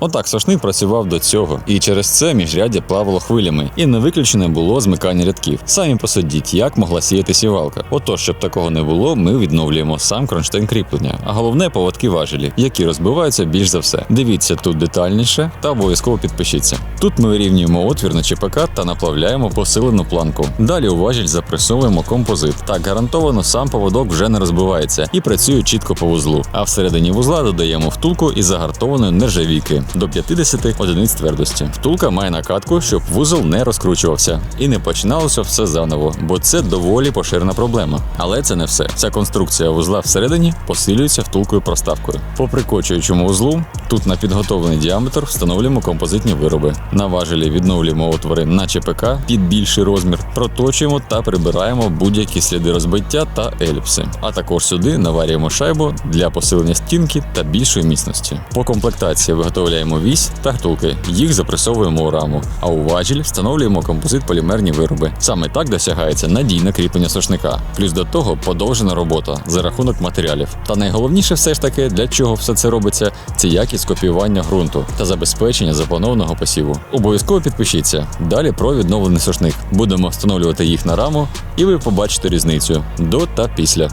Отак сошник працював до цього, і через це міжряддя плавало хвилями, і не виключене було змикання рядків. Самі посудіть, як могла сіяти сівалка. Отож, щоб такого не було, ми відновлюємо сам кронштейн кріплення, а головне поводки важелі, які розбиваються більш за все. Дивіться тут детальніше та обов'язково підпишіться. Тут ми вирівнюємо отвір на ЧПК та наплавляємо посилену планку. Далі у запресовуємо композит. Так гарантовано сам поводок вже не розбивається і працює чітко по вузлу. А всередині вузла додаємо втулку із загартованої нержавійки до 50 одиниць твердості. Втулка має накатку, щоб вузол не розкручувався і не починалося все заново, бо це доволі поширена проблема. Але це не все. Вся конструкція вузла всередині посилюється втулкою проставкою. По прикочуючому вузлу тут на підготовлений діаметр встановлюємо композитні вироби. На важелі відновлюємо отвори на ЧПК під більший розмір, проточуємо та прибираємо будь-які сліди розбиття та еліпси. А також сюди наварюємо шайбу для посилення стінки та більшої міцності. По комплектації виготовляємо вісь та втулки. Їх запресовуємо у раму, а у важіль встановлюємо композит полімерні вироби. Саме так досягається надійне кріплення сошника. Плюс до того подовжена робота за рахунок матеріалів. Та найголовніше все ж таки, для чого все це робиться, це якість копіювання ґрунту та забезпечення запланованого посіву. Обов'язково підпишіться. Далі про відновлений сушник. Будемо встановлювати їх на раму, і ви побачите різницю до та після.